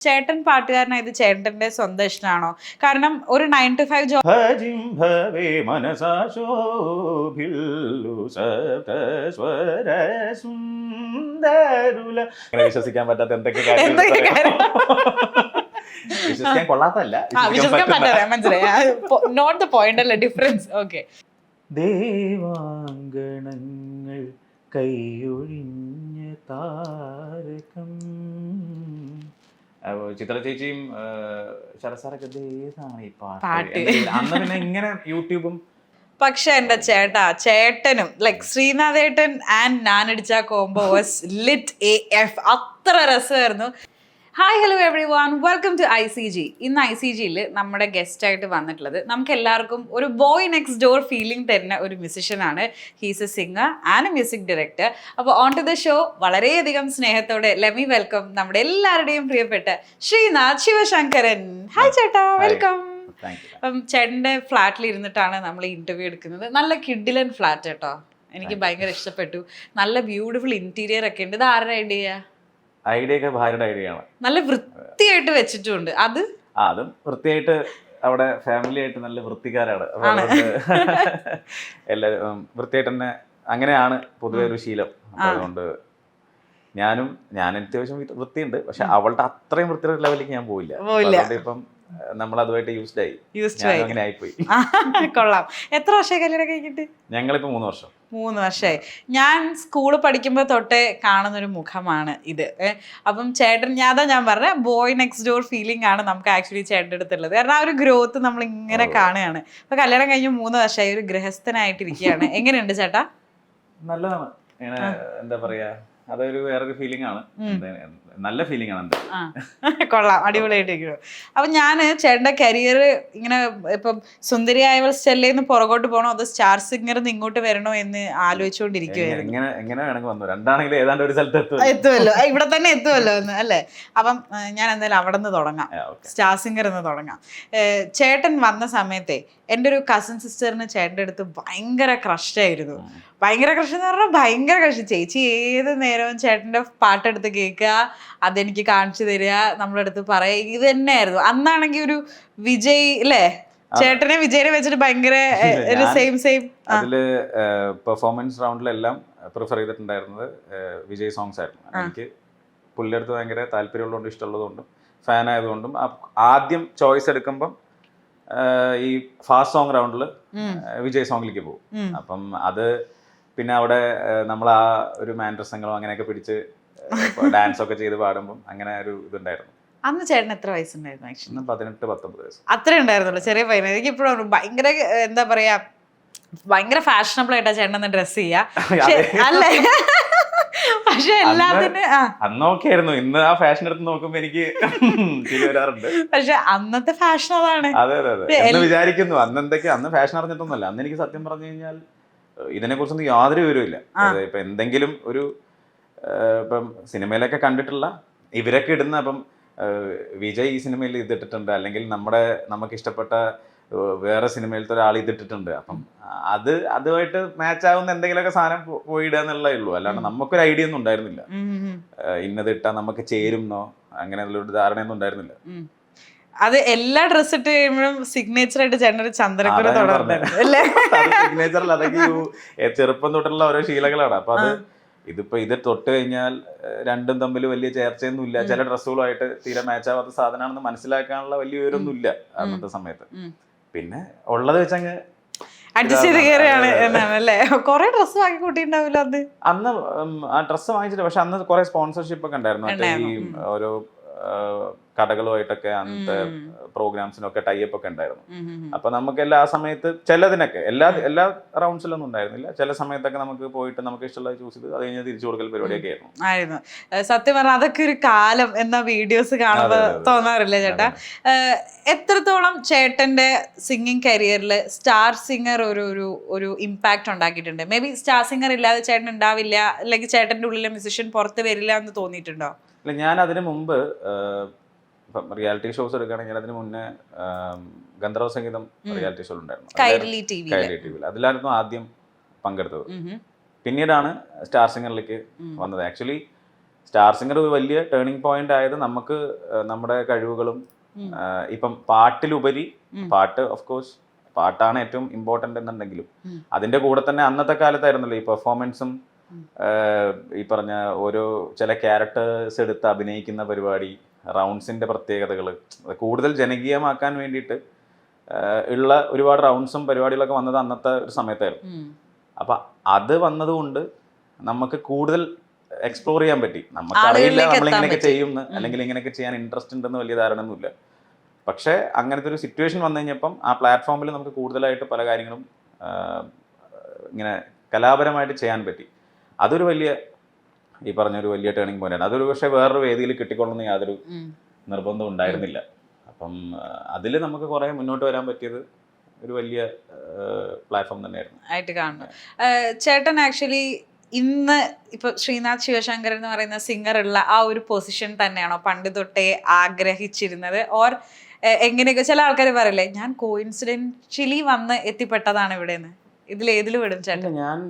ചേട്ടൻ പാട്ടുകാരനായത് ചേട്ടന്റെ സ്വന്തം ഇഷ്ടമാണോ? കാരണം ഒരു നയൻ ടു ഫൈവ് ജോബ് ഭജിംഭവേ സുന്ദരുല വിശ്വസിക്കാൻ പറ്റാത്ത എന്തൊക്കെ. വിശ്വസിക്കാൻ കൊള്ളാത്തല്ല വിശ്വസിക്കാൻ പറ്റുന്ന. പറ്റാതെ മനസ്സിലായി. നോട്ട് ദ പോയിന്റ് അല്ല ഡിഫറൻസ് ഓക്കെ ദേവാങ്കണങ്ങൾ കൈയൊഴിഞ്ഞ താരകം ചിത്ര ചേച്ചിയും ശരത് സാറൊക്കെ ഏതാണ് ഈ പാട്ട്. അന്ന് പിന്നെ ഇങ്ങനെ യൂട്യൂബും പക്ഷെ എന്റെ ചേട്ടാ ചേട്ടനും ലൈക് ശ്രീനാഥേട്ടൻ and ഞാനടിച്ച combo was lit A F അത്ര രസമായിരുന്നു. Hi hello everyone welcome to I C G ഇന്ന് ഐ സി ജിയിൽ നമ്മുടെ ഗസ്റ്റ് ആയിട്ട് വന്നിട്ടുള്ളത് നമുക്ക് എല്ലാവർക്കും ഒരു ബോയ് നെക്സ്റ്റ് ഡോർ ഫീലിംഗ് തരുന്ന ഒരു മ്യൂസിഷ്യനാണ് he's a singer and a music director അപ്പോൾ ഓൺ ടു ദ ഷോ വളരെയധികം സ്നേഹത്തോടെ ലെമി വെൽക്കം നമ്മുടെ എല്ലാവരുടെയും പ്രിയപ്പെട്ട ശ്രീനാഥ് ശിവശങ്കരൻ. ഹായ് ചേട്ടാ. വെൽക്കം അപ്പം ചേട്ടന്റെ ഫ്ലാറ്റിൽ ഇരുന്നിട്ടാണ് നമ്മൾ ഇന്റർവ്യൂ എടുക്കുന്നത്. നല്ല കിഡിലൻ ഫ്ലാറ്റ് കേട്ടോ. എനിക്ക് ഭയങ്കര ഇഷ്ടപ്പെട്ടു. നല്ല ബ്യൂട്ടിഫുൾ ഇന്റീരിയർ ഒക്കെ ഉണ്ട്. ഇത് ആരുടെ ഐഡിയ ഐഡിയ ഒക്കെ ഭാര്യയുടെ ഐഡിയ ആണ്. നല്ല വൃത്തിയായിട്ട് വെച്ചിട്ടുണ്ട്. അത് അതും വൃത്തിയായിട്ട് അവിടെ ഫാമിലി ആയിട്ട് നല്ല വൃത്തിക്കാരാണ്. എല്ലാവരും വൃത്തിയായിട്ട് തന്നെ അങ്ങനെയാണ് പൊതുവെ ഒരു ശീലം. അതുകൊണ്ട് ഞാനും ഞാൻ അത്യാവശ്യം വൃത്തിയുണ്ട്. പക്ഷെ അവളുടെ അത്രയും വൃത്തിയുടെ ലെവലിലേക്ക് ഞാൻ പോയില്ല. ഇപ്പം നമ്മൾ അതുമായിട്ട് യൂസ്ഡ് ആയി യൂസ്ഡ് ആയി അങ്ങനെ ആയിപ്പോയി കൊള്ളാം. എത്ര വർഷമായി കല്യാണം കഴിഞ്ഞിട്ട്? ഞങ്ങളിപ്പോ മൂന്ന് വർഷം. മൂന്ന് വർഷമായി. ഞാൻ സ്കൂളിൽ പഠിക്കുമ്പോൾ തൊട്ടേ കാണുന്ന ഒരു മുഖമാണ് ഇത്. അപ്പം ചേട്ടൻ ഞാൻ അതാ ഞാൻ പറഞ്ഞ ബോയ് നെക്സ്റ്റ് ഡോർ ഫീലിംഗ് ആണ് നമുക്ക് ആക്ച്വലി ചേട്ടന്റെ അടുത്തുള്ളത്. കാരണം ആ ഒരു ഗ്രോത്ത് നമ്മൾ ഇങ്ങനെ കാണുകയാണ്. അപ്പൊ കല്യാണം കഴിഞ്ഞ് മൂന്ന് വർഷമായി ഒരു ഗൃഹസ്ഥനായിട്ടിരിക്കുകയാണ്. എങ്ങനെയുണ്ട് ചേട്ടാ? നല്ലതാണ്. എന്താ പറയാ അതൊരു വേറൊരു ഫീലിംഗ് ആണ്. നല്ല ഫീലിംഗ് ആണ് കൊള്ളാം. അടിപൊളിയായിട്ടിരിക്കുന്നു. അപ്പൊ ഞാൻ ചേട്ടന്റെ കരിയർ ഇങ്ങനെ ഇപ്പം സുന്ദരിയായവൾ സ്റ്റെല്ലേന്ന് പുറകോട്ട് പോകണോ അതോ സ്റ്റാർ സിംഗർ ഇങ്ങോട്ട് വരണോ എന്ന് ആലോചിച്ചുകൊണ്ടിരിക്കുവായിരുന്നു. എങ്ങനെ എങ്ങനെ വേണമെങ്കിൽ വന്നു. രണ്ടാണെങ്കിലും ഏതാണ്ട് ഒരു സ്ഥലത്ത് എത്തുമല്ലോ. ഇവിടെ തന്നെ എത്തുമല്ലോ എന്ന് അല്ലേ? അപ്പം ഞാൻ എന്തായാലും അവിടെ നിന്ന് തുടങ്ങാം. സ്റ്റാർ സിംഗർ എന്ന് തുടങ്ങാം. ചേട്ടൻ വന്ന സമയത്തെ എന്റെ ഒരു കസിൻ സിസ്റ്ററിന് ചേട്ടന്റെ അടുത്ത് ഭയങ്കര ക്രഷായിരുന്നു. ഭയങ്കര കൃഷി എന്ന് പറഞ്ഞാൽ ഭയങ്കര കൃഷി. ചേച്ചി ഏത് നേരവും ചേട്ടന്റെ പാട്ടെടുത്ത് കേൾക്കുക അതെനിക്ക് കാണിച്ചു തരിക നമ്മുടെ അടുത്ത് പറയുക ഇത് തന്നെയായിരുന്നു. അന്നാണെങ്കിൽ ഒരു വിജയ് അല്ലേ ചേട്ടനെ വിജയനെ വെച്ചിട്ട് ഭയങ്കര ഒരു സെയിം സെയിം അതിൽ പെർഫോമൻസ് റൗണ്ടിലെല്ലാം പ്രിഫർ ചെയ്തിട്ടുണ്ടായിരുന്നത് വിജയ് സോങ്സ് ആയിരുന്നു. എനിക്ക് പുള്ളിയുടെ അടുത്ത് ഭയങ്കര താല്പര്യമുള്ളതുകൊണ്ടും ഇഷ്ടമുള്ളതുകൊണ്ടും ഫാൻ ആയതുകൊണ്ടും ആദ്യം ചോയ്സ് എടുക്കുമ്പം ഈ ഫാസ്റ്റ് സോങ് റൗണ്ടിൽ വിജയ് സോങ്ങിലേക്ക് പോകും. അപ്പം അത് പിന്നെ അവിടെ നമ്മൾ ആ ഒരു മാൻഡ്രസങ്ങളും അങ്ങനെയൊക്കെ പിടിച്ച് ഡാൻസ് ഒക്കെ ചെയ്ത് പാടുമ്പോൾ അങ്ങനെ ഒരു ഇതുണ്ടായിരുന്നു. അന്ന് ചേട്ടൻ എത്ര വയസ്സുണ്ടായിരുന്നു ആക്ച്വലി പതിനെട്ട് പത്തൊമ്പത് വയസ്സ്. അത്രേ ഉണ്ടായിരുന്നുള്ളൂ ചെറിയ പയ്യൻ. എനിക്ക് ഇപ്പോഴും ഭയങ്കര എന്താ പറയാ ഭയങ്കര ഫാഷനബിൾ ആയിട്ടാ ചേട്ടൻ ഒന്ന് ഡ്രസ് ചെയ്യാ. അല്ലേ? പക്ഷെ എല്ലാത്തിനും ഇന്ന് ആ ഫാഷൻ എടുത്ത് നോക്കുമ്പോ എനിക്ക് വരാറുണ്ട്. പക്ഷെ അന്നത്തെ ഫാഷൻ അതാണ്. അതെ അതെ അതെ. വിചാരിക്കുന്നു. അന്ന് എന്തൊക്കെ അന്ന് ഫാഷൻ അറിഞ്ഞിട്ടൊന്നുമല്ല. അന്ന് എനിക്ക് സത്യം പറഞ്ഞു കഴിഞ്ഞാൽ ഇതിനെ കുറിച്ചൊന്നും യാതൊരു വിവരമില്ല. ഇപ്പൊ എന്തെങ്കിലും ഒരു ഇപ്പം സിനിമയിലൊക്കെ കണ്ടിട്ടുള്ള ഇവരൊക്കെ ഇടുന്ന അപ്പം വിജയ് ഈ സിനിമയിൽ ഇതിട്ടിട്ടുണ്ട്. അല്ലെങ്കിൽ നമ്മുടെ നമുക്ക് ഇഷ്ടപ്പെട്ട വേറെ സിനിമയിലത്തെ ഒരാൾ ഇതിട്ടിട്ടുണ്ട്. അപ്പം അത് അതുമായിട്ട് മാച്ച് ആവുന്ന എന്തെങ്കിലുമൊക്കെ സാധനം പോയി പോയിടുക എന്നുള്ളതേ ഉള്ളൂ. അല്ലാണ്ട് നമുക്കൊരു ഐഡിയ ഒന്നും ഉണ്ടായിരുന്നില്ല. ഇന്നത് ഇട്ടാൽ നമുക്ക് ചേരുന്നോ അങ്ങനെ ഒരു ധാരണയൊന്നും ഉണ്ടായിരുന്നില്ല. അത് എല്ലാ ഡ്രസ് ഇട്ട് കഴിയുമ്പോഴും സിഗ്നേച്ചർ ആയിട്ട് ചേട്ടൻ ഒരു ചന്ദ്രക്കുര അതൊക്കെ ചെറുപ്പം തൊട്ടുള്ള ഓരോ ശീലങ്ങളാണ്. അപ്പൊ അത് ഇതിപ്പോ ഇത് തൊട്ട് കഴിഞ്ഞാൽ രണ്ടും തമ്മിൽ വലിയ ചേർച്ചയൊന്നും ഇല്ല ചില ഡ്രസ്സുകളുമായിട്ട് തീരെ മാച്ച് ആവാത്ത സാധനമാണെന്ന് മനസ്സിലാക്കാനുള്ള വലിയ വിവരമൊന്നും ഇല്ല അന്നത്തെ സമയത്ത്. പിന്നെ ഉള്ളത് വെച്ചങ്ങ് അഡ്ജസ്റ്റ് ചെയ്ത് കയറിയാണ് എന്നാണ് അല്ലേ? കൊറേ ഡ്രസ് വാങ്ങി അന്ന്? അന്ന് ആ ഡ്രസ്സ് വാങ്ങിച്ചിട്ട് പക്ഷെ അന്ന് കുറെ സ്പോൺസർഷിപ്പ് ഒക്കെ ഉണ്ടായിരുന്നു. ഈ ഓരോ കടകളുമായിട്ടൊക്കെ അന്നത്തെ. പ്രോഗ്രാംസിനൊക്കെ ടൈപ്പ് ഒക്കെ ഉണ്ടായിരുന്നു. അപ്പൊ നമുക്ക് എല്ലാ ആ സമയത്ത് ചിലതിനൊക്കെ എല്ലാ എല്ലാ റൗണ്ട്സിലൊന്നും ഉണ്ടായിരുന്നില്ല. ചില സമയത്തൊക്കെ നമുക്ക് പോയിട്ട് നമുക്ക് ഇഷ്ടമുള്ള ചൂസ് ചെയ്ത് അത് കഴിഞ്ഞ് തിരിച്ചു കൊടുക്കൽ പരിപാടിയൊക്കെ ആയിരുന്നു. ആയിരുന്നു. സത്യം പറഞ്ഞാൽ അതൊക്കെ ഒരു കാലം എന്ന വീഡിയോസ് കാണുമ്പോൾ. തോന്നാറില്ലേ ചേട്ടാ? എത്രത്തോളം ചേട്ടന്റെ സിംഗിങ് കരിയറിൽ സ്റ്റാർ സിംഗർ ഒരു ഒരു ഒരു ഇമ്പാക്ട് ഉണ്ടാക്കിയിട്ടുണ്ട്? മേ ബി സ്റ്റാർ സിംഗർ ഇല്ലാതെ ചേട്ടൻ ഉണ്ടാവില്ല അല്ലെങ്കിൽ ചേട്ടന്റെ ഉള്ളിലെ മ്യൂസിഷ്യൻ പുറത്ത് വരില്ല എന്ന് തോന്നിയിട്ടുണ്ടോ? അല്ല ഞാൻ അതിന് മുമ്പ് ഇപ്പം റിയാലിറ്റി ഷോസ് എടുക്കുകയാണെങ്കിൽ അതിന് മുന്നേ ഗന്ധർവ സംഗീതം റിയാലിറ്റി ഷോ ഉണ്ടായിരുന്നു. കൈരളി ടി വിയിൽ അതിലായിരുന്നു ആദ്യം പങ്കെടുത്തത്. പിന്നീടാണ് സ്റ്റാർ സിംഗറിലേക്ക് വന്നത്. ആക്ച്വലി സ്റ്റാർ സിംഗർ ഒരു വലിയ ടേണിംഗ് പോയിന്റ് ആയത് നമുക്ക് നമ്മുടെ കഴിവുകളും ഇപ്പം പാട്ടിലുപരി പാട്ട് ഓഫ് കോഴ്സ് പാട്ടാണ് ഏറ്റവും ഇമ്പോർട്ടന്റ് എന്നുണ്ടെങ്കിലും. അതിന്റെ കൂടെ തന്നെ അന്നത്തെ കാലത്തായിരുന്നല്ലോ ഈ പെർഫോമൻസും. ഈ പറഞ്ഞ ഓരോ ചില ക്യാരക്ടേഴ്സ് എടുത്ത് അഭിനയിക്കുന്ന പരിപാടി റൗണ്ട്സിന്റെ പ്രത്യേകതകൾ കൂടുതൽ ജനകീയമാക്കാൻ വേണ്ടിയിട്ട് ഉള്ള ഒരുപാട് റൗണ്ട്സും പരിപാടികളൊക്കെ വന്നത് അന്നത്തെ ഒരു സമയത്തായിരുന്നു. അപ്പം അത് വന്നതുകൊണ്ട് നമുക്ക് കൂടുതൽ എക്സ്പ്ലോർ ചെയ്യാൻ പറ്റി. നമുക്ക് അറിയില്ല നമ്മൾ ഇങ്ങനെയൊക്കെ ചെയ്യും അല്ലെങ്കിൽ ഇങ്ങനെയൊക്കെ ചെയ്യാൻ ഇൻട്രസ്റ്റ് ഉണ്ടെന്ന് വലിയ ധാരണയൊന്നുമില്ല. പക്ഷേ അങ്ങനത്തെ ഒരു സിറ്റുവേഷൻ വന്നു കഴിഞ്ഞപ്പം ആ പ്ലാറ്റ്ഫോമിൽ നമുക്ക് കൂടുതലായിട്ട് പല കാര്യങ്ങളും ഇങ്ങനെ കലാപരമായിട്ട് ചെയ്യാൻ പറ്റി. അതൊരു വലിയ ഈ പറഞ്ഞൊരു വലിയ ടേണിംഗ് പോയിന്റ് ആണ്. അതൊരു പക്ഷേ വേറൊരു വേദിയിൽ കിട്ടിക്കൊള്ളുന്ന യാതൊരു. നിർബന്ധം ഉണ്ടായിരുന്നില്ല. അപ്പം അതിൽ നമുക്ക് കുറേ മുന്നോട്ട് വരാൻ പറ്റിയത് ഒരു വലിയ പ്ലാറ്റ്ഫോം തന്നെയായിരുന്നു. ആയിട്ട് കാണുന്നു. ചേട്ടൻ ആക്ച്വലി ഇന്ന് ഇപ്പൊ ശ്രീനാഥ് ശിവശങ്കർ എന്ന് പറയുന്ന സിംഗർ ഉള്ള ആ ഒരു പൊസിഷൻ തന്നെയാണോ പണ്ട് തൊട്ടേ ആഗ്രഹിച്ചിരുന്നത്? ഓർ എങ്ങനെയൊക്കെ ചില ആൾക്കാർ പറയില്ലേ ഞാൻ കോയിൻസിഡൻഷ്യലി വന്ന് എത്തിപ്പെട്ടതാണ് ഇവിടെ നിന്ന് ഇതിൽ ഏതിൽ വിടും ചേട്ടൻ ഞാൻ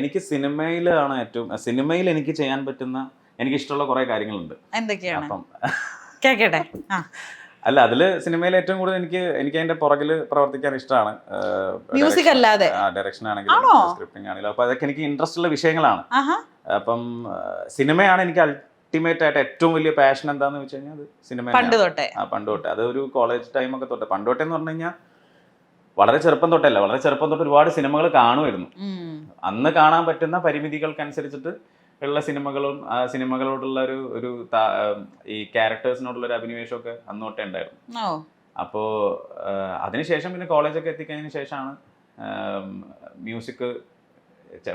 എനിക്ക് സിനിമയിലാണ് ഏറ്റവും സിനിമയിൽ എനിക്ക് ചെയ്യാൻ പറ്റുന്ന എനിക്ക് ഇഷ്ടമുള്ള കുറെ കാര്യങ്ങളുണ്ട്. എന്തൊക്കെയാണ്? കേക്കട്ടെ. അല്ല അതിൽ സിനിമയിൽ ഏറ്റവും കൂടുതൽ എനിക്ക് എനിക്ക് അതിന്റെ പുറകിൽ പ്രവർത്തിക്കാൻ ഇഷ്ടമാണ്. മ്യൂസിക് അല്ലാതെ? ഡയറക്ഷൻ ആണെങ്കിലും സ്ക്രിപ്റ്റിംഗ് ആണെങ്കിലും. അപ്പൊ അതൊക്കെ എനിക്ക് ഇൻട്രസ്റ്റ് ഉള്ള വിഷയങ്ങളാണ്. അപ്പം സിനിമയാണ് എനിക്ക് അൾട്ടിമേറ്റ് ആയിട്ട് ഏറ്റവും വലിയ പാഷൻ എന്താന്ന് വെച്ച് കഴിഞ്ഞാൽ അത് സിനിമ പണ്ട് തൊട്ടേ. ആ പണ്ട് തൊട്ടേ. അത് ഒരു കോളേജ് ടൈമൊക്കെ തൊട്ടേ. പണ്ട് തൊട്ടേ എന്ന് പറഞ്ഞു കഴിഞ്ഞാൽ വളരെ ചെറുപ്പം തൊട്ടല്ല വളരെ ചെറുപ്പം തൊട്ട് ഒരുപാട് സിനിമകൾ കാണുമായിരുന്നു. അന്ന് കാണാൻ പറ്റുന്ന പരിമിതികൾക്കനുസരിച്ചിട്ട് ഉള്ള സിനിമകളും ആ സിനിമകളോടുള്ള ഒരു ഒരു ഈ ക്യാരക്ടേഴ്സിനോടുള്ള ഒരു അഭിനിവേശമൊക്കെ അന്ന് തൊട്ടേ ഉണ്ടായിരുന്നു. അപ്പോ അപ്പോൾ അതിനുശേഷം പിന്നെ കോളേജൊക്കെ എത്തിക്കഴിഞ്ഞതിന് ശേഷമാണ് മ്യൂസിക്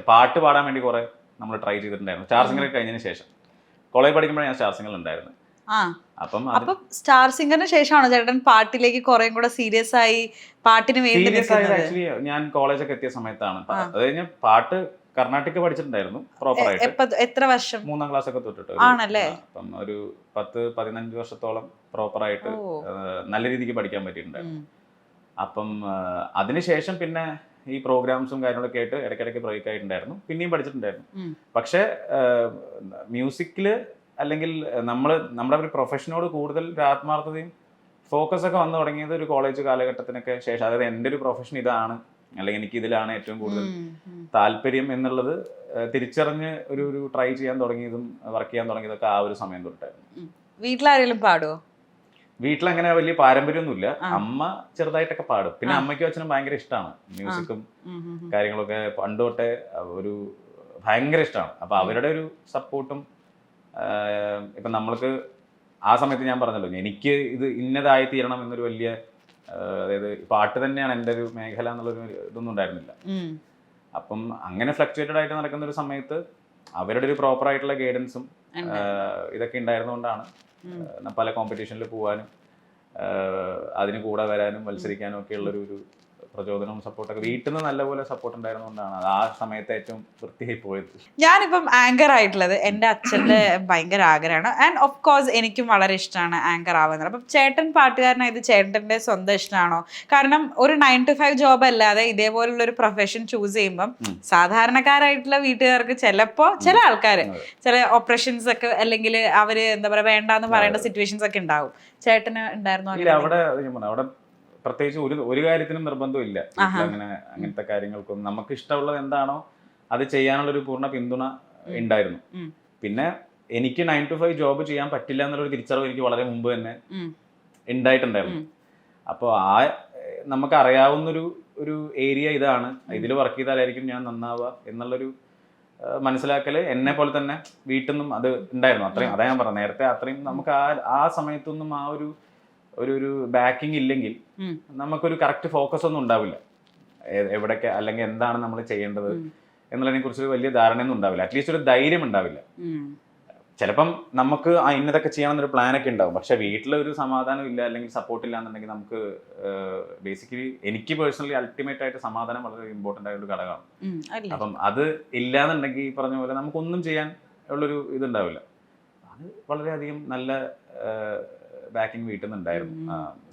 പാട്ട് പാടാൻ വേണ്ടി കുറേ നമ്മൾ ട്രൈ ചെയ്തിട്ടുണ്ടായിരുന്നു. സ്റ്റാർ സിംഗർ കഴിഞ്ഞതിന് ശേഷം. കോളേജ് പഠിക്കുമ്പോഴാണ് ഞാൻ സ്റ്റാർ സിംഗറിൽ ഉണ്ടായിരുന്നത്. അപ്പം സ്റ്റാർ സിംഗറിന് ശേഷമാണോ ചേട്ടൻ പാട്ടിലേക്ക് കുറെ കൂടെ സീരിയസ് ആയി പാട്ടിന് വേണ്ടി ആക്ച്വലി ഞാൻ കോളേജൊക്കെ എത്തിയ സമയത്താണ്. അത് കഴിഞ്ഞ പാട്ട് കർണാട്ടിക് പഠിച്ചിട്ടുണ്ടായിരുന്നു പ്രോപ്പർ ആയിട്ട്. എത്ര വർഷം? മൂന്നാം ക്ലാസ് ഒക്കെ തൊട്ടിട്ട് ആണല്ലേ? അപ്പം ഒരു പത്ത് പതിനഞ്ച് വർഷത്തോളം പ്രോപ്പർ ആയിട്ട് നല്ല രീതിക്ക് പഠിക്കാൻ പറ്റിയിട്ടുണ്ടായിരുന്നു. അപ്പം അതിനുശേഷം പിന്നെ ഈ പ്രോഗ്രാംസും കാര്യങ്ങളൊക്കെ ആയിട്ട് ഇടയ്ക്കിടയ്ക്ക് ബ്രേക്ക് ആയിട്ടുണ്ടായിരുന്നു. പിന്നെയും പഠിച്ചിട്ടുണ്ടായിരുന്നു. പക്ഷെ പക്ഷേ മ്യൂസിക്കിൽ അല്ലെങ്കിൽ നമ്മൾ നമ്മുടെ ഒരു പ്രൊഫഷനോട് കൂടുതൽ ഒരു ആത്മാർത്ഥതയും ഫോക്കസ് ഒക്കെ വന്നു തുടങ്ങിയത് ഒരു കോളേജ് കാലഘട്ടത്തിനൊക്കെ ശേഷം. അതായത് എന്റെ ഒരു പ്രൊഫഷൻ ഇതാണ് അല്ലെങ്കിൽ എനിക്ക് ഇതിലാണ് ഏറ്റവും കൂടുതൽ. താല്പര്യം എന്നുള്ളത് തിരിച്ചറിഞ്ഞ് ഒരു ഒരു ട്രൈ ചെയ്യാൻ തുടങ്ങിയതും വർക്ക് ചെയ്യാൻ തുടങ്ങിയതൊക്കെ ആ ഒരു സമയം തൊട്ടായിരുന്നു. വീട്ടിലാരെങ്കിലും പാടുവോ? വീട്ടിലങ്ങനെ വലിയ പാരമ്പര്യമൊന്നുമില്ല. അമ്മ ചെറുതായിട്ടൊക്കെ പാടും. പിന്നെ. അമ്മയ്ക്കും അച്ഛനും ഭയങ്കര ഇഷ്ടമാണ് മ്യൂസിക്കും. കാര്യങ്ങളൊക്കെ പണ്ട് തൊട്ടേ ഒരു ഭയങ്കര ഇഷ്ടമാണ് അപ്പൊ അവരുടെ ഒരു സപ്പോർട്ടും ഇപ്പൊ നമ്മൾക്ക് ആ സമയത്ത് ഞാൻ പറഞ്ഞല്ലോ എനിക്ക് ഇത് ഇന്നതായി തീരണം എന്നൊരു വലിയ അതായത് പാട്ട് തന്നെയാണ് എന്റെ ഒരു മേഖല എന്നുള്ളൊരു ഇതൊന്നും ഉണ്ടായിരുന്നില്ല. അപ്പം അങ്ങനെ ഫ്ലക്ച്വേറ്റഡ് ആയിട്ട് നടക്കുന്ന ഒരു സമയത്ത് അവരുടെ ഒരു പ്രോപ്പർ ആയിട്ടുള്ള ഗൈഡൻസും ഇതൊക്കെ ഉണ്ടായിരുന്നുകൊണ്ടാണ് പല കോമ്പറ്റീഷനിൽ പോകാനും അതിന് കൂടെ വരാനും മത്സരിക്കാനും ഒക്കെ ഉള്ളൊരു ഒരു പ്രചോദനവും സപ്പോർട്ടൊക്കെ. വീട്ടിൽ നിന്ന് നല്ലപോലെ സപ്പോർട്ട് ഉണ്ടായിരുന്നുകൊണ്ടാണ് അത് ആ സമയത്ത് ഏറ്റവും വൃത്തിയായി പോയത്. ഞാനിപ്പം ആങ്കർ ആയിട്ടുള്ളത് എന്റെ അച്ഛന്റെ ഭയങ്കര ആഗ്രഹമാണ്. ആൻഡ് ഓഫ് കോഴ്സ് എനിക്കും വളരെ ഇഷ്ടമാണ് ആങ്കർ ആവുന്നത്. അപ്പം ചേട്ടൻ പാട്ടുകാരനായത് ചേട്ടന്റെ സ്വന്തം ഇഷ്ടമാണോ? കാരണം ഒരു നയൻ ടു ഫൈവ് ജോബ് അല്ലാതെ ഇതേപോലുള്ള ഒരു പ്രൊഫഷൻ ചൂസ് ചെയ്യുമ്പം സാധാരണക്കാരായിട്ടുള്ള വീട്ടുകാർക്ക് ചിലപ്പോൾ ചില ആൾക്കാർ ചില ഓപ്പറേഷൻസ് ഒക്കെ അല്ലെങ്കിൽ അവർ എന്താ പറയുക വേണ്ടാന്ന് പറയേണ്ട സിറ്റുവേഷൻസ് ഒക്കെ ഉണ്ടാവും. ചേട്ടന് ഉണ്ടായിരുന്നു അവിടെ അവിടെ പ്രത്യേകിച്ച് ഒരു ഒരു കാര്യത്തിനും നിർബന്ധമില്ല. അങ്ങനെ അങ്ങനത്തെ കാര്യങ്ങൾക്കൊന്നും. നമുക്ക് ഇഷ്ടമുള്ളത് എന്താണോ അത് ചെയ്യാനുള്ള ഒരു പൂർണ പിന്തുണ ഉണ്ടായിരുന്നു. പിന്നെ എനിക്ക് നയൻ ടു ഫൈവ് ജോബ് ചെയ്യാൻ പറ്റില്ല എന്നുള്ളൊരു തിരിച്ചറിവ് എനിക്ക് വളരെ മുമ്പ് തന്നെ. ഉണ്ടായിട്ടുണ്ടായിരുന്നു. അപ്പോൾ ആ നമുക്ക് അറിയാവുന്നൊരു ഒരു ഏരിയ ഇതാണ്. ഇതിൽ വർക്ക് ചെയ്താലായിരിക്കും ഞാൻ നന്നാവുക എന്നുള്ളൊരു മനസ്സിലാക്കൽ എന്നെ പോലെ തന്നെ വീട്ടിൽ നിന്നും അത് ഉണ്ടായിരുന്നു. അത്രയും അതാ ഞാൻ പറഞ്ഞത്. നേരത്തെ അത്രയും നമുക്ക് ആ ആ സമയത്തൊന്നും ആ ഒരു ഒരു ഒരു ബാക്കിംഗ് ഇല്ലെങ്കിൽ നമുക്കൊരു കറക്റ്റ് ഫോക്കസ് ഒന്നും ഉണ്ടാവില്ല. എവിടൊക്കെ അല്ലെങ്കിൽ എന്താണ് നമ്മൾ ചെയ്യേണ്ടത്. എന്നുള്ളതിനെ കുറിച്ച് വലിയ ധാരണയൊന്നും ഉണ്ടാവില്ല. അറ്റ്ലീസ്റ്റ് ഒരു ധൈര്യം ഉണ്ടാവില്ല. ചിലപ്പം നമുക്ക് ആ ഇന്നതൊക്കെ ചെയ്യണം എന്നൊരു പ്ലാനൊക്കെ ഉണ്ടാവും. പക്ഷെ വീട്ടിലൊരു സമാധാനം ഇല്ല അല്ലെങ്കിൽ സപ്പോർട്ട് ഇല്ല എന്നുണ്ടെങ്കിൽ നമുക്ക് ബേസിക്കലി എനിക്ക് പേഴ്സണലി അൾട്ടിമേറ്റ് ആയിട്ട് സമാധാനം വളരെ ഇമ്പോർട്ടന്റ് ആയൊരു ഘടകമാണ്. അപ്പം അത് ഇല്ലാന്നുണ്ടെങ്കിൽ ഈ പറഞ്ഞ പോലെ നമുക്കൊന്നും ചെയ്യാൻ ഉള്ളൊരു ഇതുണ്ടാവില്ല. അത് വളരെയധികം നല്ല ബാക്കിംഗ് വീട്ടിൽ നിന്നുണ്ടായിരുന്നു.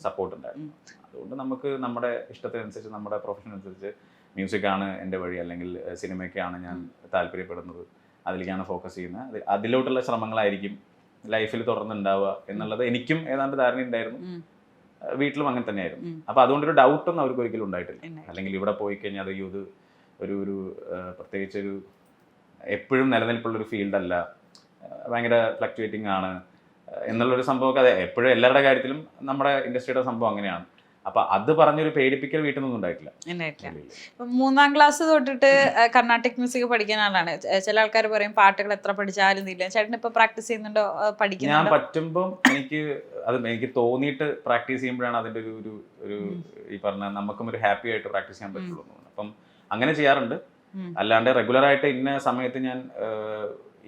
സപ്പോർട്ട് ഉണ്ടായിരുന്നു. അതുകൊണ്ട് നമുക്ക് നമ്മുടെ ഇഷ്ടത്തിനനുസരിച്ച് നമ്മുടെ പ്രൊഫഷൻ അനുസരിച്ച് മ്യൂസിക്കാണ് എന്റെ വഴി അല്ലെങ്കിൽ സിനിമയ്ക്കാണ് ഞാൻ താല്പര്യപ്പെടുന്നത്. അതിലേക്കാണ് ഫോക്കസ് ചെയ്യുന്നത്. അത് അതിലോട്ടുള്ള ശ്രമങ്ങളായിരിക്കും ലൈഫിൽ തുടർന്നുണ്ടാവുക എന്നുള്ളത് എനിക്കും ഏതാണ്ട് ധാരണ ഉണ്ടായിരുന്നു വീട്ടിലും അങ്ങനെ തന്നെയായിരുന്നു. അപ്പൊ അതുകൊണ്ടൊരു ഡൗട്ടൊന്നും അവർക്ക് ഒരിക്കലും ഉണ്ടായിട്ടില്ല. അല്ലെങ്കിൽ ഇവിടെ പോയി കഴിഞ്ഞാൽ അത് ഇത് ഒരു ഒരു പ്രത്യേകിച്ച് ഒരു എപ്പോഴും നിലനിൽപ്പുള്ള ഒരു ഫീൽഡ് അല്ല. ഏഹ് ഭയങ്കര ഫ്ലക്ച്വേറ്റിംഗ് ആണ്. എന്നുള്ളൊരു സംഭവമൊക്കെ അതെ എപ്പോഴും എല്ലാവരുടെ കാര്യത്തിലും നമ്മുടെ ഇൻഡസ്ട്രിയുടെ സംഭവം അങ്ങനെയാണ്. അപ്പൊ അത് പറഞ്ഞൊരു പേടിപ്പിക്കൽ വീട്ടിൽ നിന്നും ഉണ്ടായിട്ടില്ല. മൂന്നാം ക്ലാസ് തൊട്ടിട്ട് കർണാട്ടിക് മ്യൂസിക് പഠിക്കുന്ന ആളാണ്. ചില ആൾക്കാർ പറയും പാട്ടുകൾ എത്ര പഠിച്ചാലും ഇല്ല. ചേട്ടൻ ഇപ്പൊ പ്രാക്ടീസ് ചെയ്യുന്നുണ്ടോ? പഠിക്കുന്നു ഞാൻ പറ്റുമ്പോൾ എനിക്ക് അത് എനിക്ക് തോന്നിയിട്ട് പ്രാക്ടീസ് ചെയ്യുമ്പോഴാണ് അതിന്റെ ഒരു ഒരു ഒരു ഈ പറഞ്ഞ നമുക്കും ഒരു ഹാപ്പി ആയിട്ട് പ്രാക്ടീസ് ചെയ്യാൻ പറ്റുള്ളൂ അപ്പം അങ്ങനെ ചെയ്യാറുണ്ട്. അല്ലാണ്ട് റെഗുലർ ആയിട്ട് ഇന്ന സമയത്ത് ഞാൻ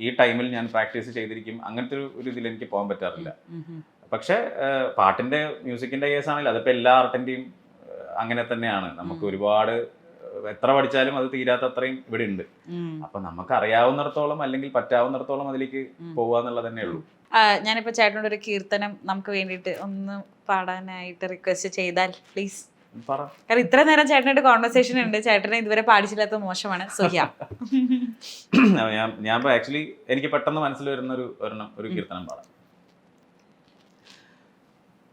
ഈ ടൈമിൽ ഞാൻ പ്രാക്ടീസ് ചെയ്തിരിക്കും. അങ്ങനത്തെ ഒരു ഇതിൽ എനിക്ക് പോകാൻ പറ്റാറില്ല. പക്ഷെ പാട്ടിന്റെ മ്യൂസിക്കിന്റെ കേസ് ആണെങ്കിൽ അതിപ്പോ എല്ലാ ആർട്ടിന്റെയും അങ്ങനെ തന്നെയാണ്. നമുക്ക് ഒരുപാട് എത്ര പഠിച്ചാലും അത് തീരാത്ത അത്രയും ഇവിടെ ഉണ്ട്. അപ്പൊ നമുക്ക് അറിയാവുന്നിടത്തോളം അല്ലെങ്കിൽ പറ്റാവുന്നിടത്തോളം അതിലേക്ക് പോവാന്നുള്ളത് തന്നെ ഉള്ളൂ. ഞാനിപ്പോ ചേട്ടനോട് ഒരു കീർത്തനം നമുക്ക് വേണ്ടിയിട്ട് ഒന്ന് പാടാനായിട്ട് റിക്വസ്റ്റ് ചെയ്താൽ പ്ലീസ് കാരണം ഇത്ര നേരം ചേട്ടനായിട്ട് കോൺവെർസേഷൻ ഉണ്ട് ചേട്ടനെ ഇതുവരെ പാടിച്ചില്ലാത്ത മോശമാണ്. സുഹ്യ ഞാൻ ഞാൻ ആക്ച്വലി എനിക്ക് പെട്ടെന്ന് മനസ്സിൽ വരുന്ന ഒരു ഒരെണ്ണം ഒരു കീർത്തനം പാടാം.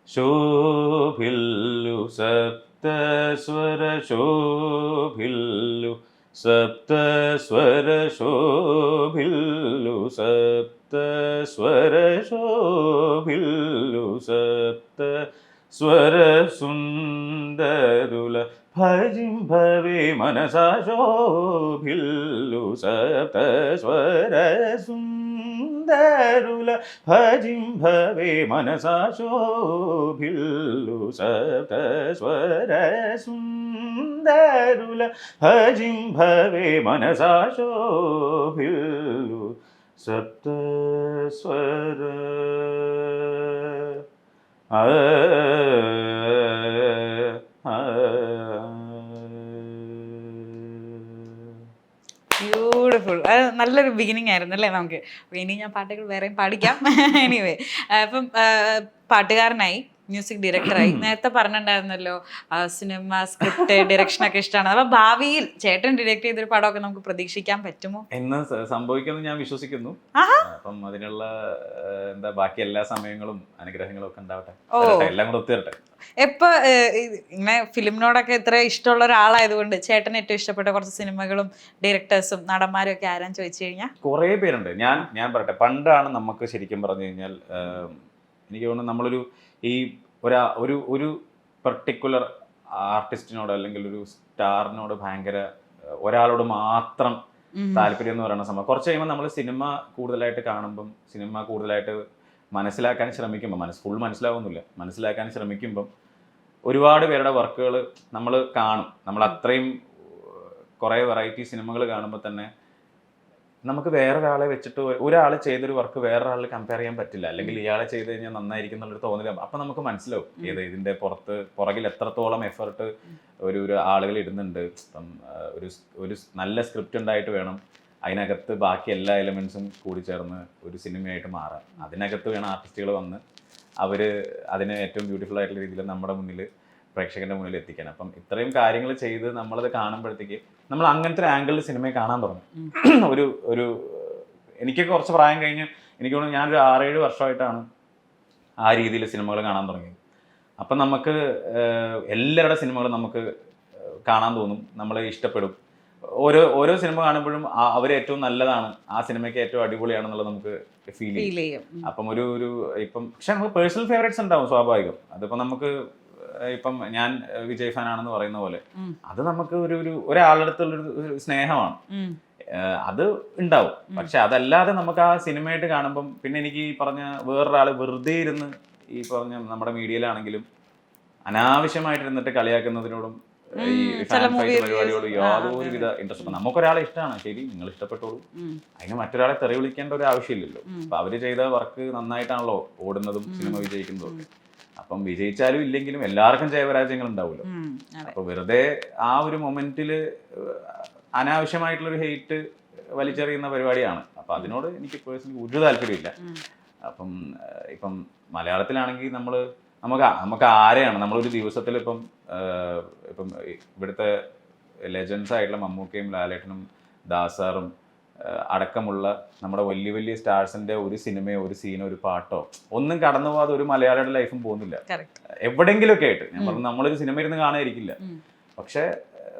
ശോഭില്ലു സപ്തസ്വര ശോഭില്ലു സപ്തസ്വര ശോഭില്ലു സപ്തസ്വര ശോഭില്ലു സപ്ത സ്വര സുന്ദരുല ഭജിംഭവേ മനസാ ശോഭില്ലു സപ്ത സ്വര സുന്ദരുല ഭജിംഭവേ മനസാ ശോഭില്ലു സപ്ത സ്വര സുന്ദരുല ഭജിംഭവേ മനസാ ശോഭില്ലു സപ്ത സ്വര ആ ആ അത് നല്ലൊരു ബിഗിനിങ് ആയിരുന്നു അല്ലേ നമുക്ക്? ഇനി ഞാൻ പാട്ടുകൾ വേറെയും പാടിക്കാം. എനിവേ അപ്പം പാട്ടുകാരനായി മ്യൂസിക് ഡയറക്ടറായി നേരത്തെ പറഞ്ഞിട്ടുണ്ടായിരുന്നല്ലോ സിനിമ സ്ക്രിപ്റ്റ് ഡയറക്ഷൻ ഒക്കെ ഇഷ്ടമാണ്. അപ്പൊ ഭാവിയിൽ ചേട്ടൻ ഡയറക്ട് ചെയ്തൊരു പടമൊക്കെ നമുക്ക് പ്രതീക്ഷിക്കാൻ പറ്റുമോ? എന്ന് സംഭവിക്കുമെന്ന് ഞാൻ വിശ്വസിക്കുന്നു. അപ്പം അതിനുള്ള എന്താ ബാക്കി എല്ലാ സമയങ്ങളും അനുഗ്രഹങ്ങളും ഒക്കെ ഉണ്ടാവട്ടെ. ഓ. എല്ലാം കൂടെ ഒത്തുവരട്ടെ. എപ്പൊ ഇങ്ങനെ ഫിലിമിനോടൊക്കെ ഇത്ര ഇഷ്ടമുള്ള ഒരാളായതുകൊണ്ട് ചേട്ടൻ ഏറ്റവും ഇഷ്ടപ്പെട്ട കുറച്ച് സിനിമകളും ഡയറക്ടേഴ്സും നടന്മാരും ഒക്കെ ആരാന്ന് ചോദിച്ചു കഴിഞ്ഞാൽ കുറേ പേരുണ്ട്. ഞാൻ ഞാൻ പറയട്ടെ. പണ്ടാണ് നമുക്ക് ശരിക്കും പറഞ്ഞു കഴിഞ്ഞാൽ എനിക്ക് തോന്നുന്നു നമ്മളൊരു ഈ ഒരാ ഒരു ഒരു പെർട്ടിക്കുലർ ആർട്ടിസ്റ്റിനോട് അല്ലെങ്കിൽ ഒരു സ്റ്റാറിനോട് ഭയങ്കര ഒരാളോട് മാത്രം താല്പര്യം എന്ന് പറയുന്ന സംഭവം. കുറച്ച് കഴിയുമ്പോൾ നമ്മൾ സിനിമ കൂടുതലായിട്ട് കാണുമ്പം സിനിമ കൂടുതലായിട്ട് മനസ്സിലാക്കാൻ ശ്രമിക്കുമ്പോൾ മനസ്സ് ഫുൾ മനസ്സിലാവുന്നില്ല. മനസ്സിലാക്കാൻ ശ്രമിക്കുമ്പം ഒരുപാട് പേരുടെ വർക്കുകൾ നമ്മൾ കാണും. നമ്മൾ അത്രയും കുറേ വെറൈറ്റി സിനിമകൾ കാണുമ്പോൾ തന്നെ നമുക്ക് വേറെ ഒരാളെ വെച്ചിട്ട് ഒരാൾ ചെയ്തൊരു വർക്ക് വേറൊരാൾ കമ്പയർ ചെയ്യാൻ പറ്റില്ല. അല്ലെങ്കിൽ ഇയാളെ ചെയ്ത് കഴിഞ്ഞാൽ നന്നായിരിക്കും എന്നുള്ളൊരു തോന്നില്ല അപ്പം നമുക്ക് മനസ്സിലാവും. ഏത് ഇതിന്റെ പുറത്ത് പുറകിൽ എത്രത്തോളം എഫർട്ട് ഒരു ഒരു ആളുകൾ ഇടുന്നുണ്ട്. ഇപ്പം ഒരു ഒരു നല്ല സ്ക്രിപ്റ്റ് ഉണ്ടായിട്ട് വേണം. അതിനകത്ത് ബാക്കി എല്ലാ എലമെന്റ്സും കൂടി ചേർന്ന് ഒരു സിനിമയായിട്ട് മാറാൻ. അതിനകത്ത് വേണം ആർട്ടിസ്റ്റുകൾ വന്ന് അവർ അതിനെ ഏറ്റവും ബ്യൂട്ടിഫുൾ ആയിട്ടുള്ള രീതിയിൽ നമ്മുടെ മുന്നിൽ പ്രേക്ഷകന്റെ മുന്നിൽ എത്തിക്കണം. അപ്പം ഇത്രയും കാര്യങ്ങൾ ചെയ്ത് നമ്മളത് കാണുമ്പോഴത്തേക്ക് നമ്മൾ അങ്ങനത്തെ ഒരു ആംഗിളിൽ സിനിമയെ കാണാൻ തുടങ്ങി. ഒരു ഒരു എനിക്ക് കുറച്ച് പ്രായം കഴിഞ്ഞ് എനിക്ക് തോന്നുന്നു ഞാനൊരു ആറേഴ് വർഷമായിട്ടാണ് ആ രീതിയിൽ സിനിമകൾ കാണാൻ തുടങ്ങിയത്. അപ്പം നമുക്ക് എല്ലാവരുടെ സിനിമകളും നമുക്ക് കാണാൻ തോന്നും. നമ്മൾ ഇഷ്ടപ്പെടും. ഓരോ ഓരോ സിനിമ കാണുമ്പോഴും അവർ ഏറ്റവും നല്ലതാണ്. ആ സിനിമയ്ക്ക് ഏറ്റവും അടിപൊളിയാണെന്നുള്ളത് നമുക്ക് ഫീൽ ചെയ്യും. അപ്പം ഒരു ഒരു ഇപ്പം പക്ഷെ നമുക്ക് പേഴ്സണൽ ഫേവറേറ്റ്സ് ഉണ്ടാവും സ്വാഭാവികം. അതിപ്പോൾ നമുക്ക് ഇപ്പം ഞാൻ വിജയ് ഫാൻ ആണെന്ന് പറയുന്ന പോലെ അത് നമുക്ക് ഒരു ഒരു ഒരാളുടെ അടുത്തുള്ള ഒരു സ്നേഹമാണ്. അത് ഉണ്ടാവും. പക്ഷെ അതല്ലാതെ നമുക്ക് ആ സിനിമയായിട്ട് കാണുമ്പം പിന്നെ എനിക്ക് ഈ പറഞ്ഞ വേറൊരാൾ വെറുതെ ഇരുന്ന് ഈ പറഞ്ഞ നമ്മുടെ മീഡിയയിലാണെങ്കിലും അനാവശ്യമായിട്ട് ഇരുന്നിട്ട് കളിയാക്കുന്നതിനോടും ഈ ഫാൻ ഫൈറ്റ് പരിപാടിയോട് യാതൊരുവിധ ഇൻട്രസ്റ്റ് നമുക്കൊരാളെ ഇഷ്ടമാണ് ശരി നിങ്ങൾ ഇഷ്ടപ്പെട്ടോളൂ. അതിന് മറ്റൊരാളെ തെറി വിളിക്കേണ്ട ഒരു ആവശ്യമില്ലല്ലോ. അപ്പൊ അവർ ചെയ്ത വർക്ക് നന്നായിട്ടാണല്ലോ ഓടുന്നതും സിനിമ വിജയിക്കുന്നതും ഒക്കെ. അപ്പം വിജയിച്ചാലും ഇല്ലെങ്കിലും എല്ലാവർക്കും ജയപരാജയങ്ങൾ ഉണ്ടാവുമല്ലോ. അപ്പൊ വെറുതെ ആ ഒരു മൊമെന്റിൽ അനാവശ്യമായിട്ടുള്ള ഒരു ഹെയ്റ്റ് വലിച്ചെറിയുന്ന പരിപാടിയാണ്. അപ്പൊ അതിനോട് എനിക്ക് പേഴ്സണലി ഒരു താല്പര്യമില്ല. അപ്പം ഇപ്പം മലയാളത്തിലാണെങ്കിൽ നമ്മൾ നമുക്ക് നമുക്ക് ആരെയാണ് നമ്മളൊരു ദിവസത്തിൽ ഇപ്പം ഇപ്പം ഇവിടുത്തെ ലെജൻസ് ആയിട്ടുള്ള മമ്മൂക്കയും ലാലേട്ടനും ദാസാറും അടക്കമുള്ള നമ്മുടെ വലിയ വലിയ സ്റ്റാർസിന്റെ ഒരു സിനിമയോ ഒരു സീനോ ഒരു പാട്ടോ ഒന്നും കടന്നു പോകാതെ ഒരു മലയാളിയുടെ ലൈഫും പോകുന്നില്ല. എവിടെയെങ്കിലുമൊക്കെ ആയിട്ട്. ഞാൻ പറഞ്ഞു നമ്മളൊരു സിനിമ ഇരുന്ന് കാണാതിരിക്കില്ല. പക്ഷെ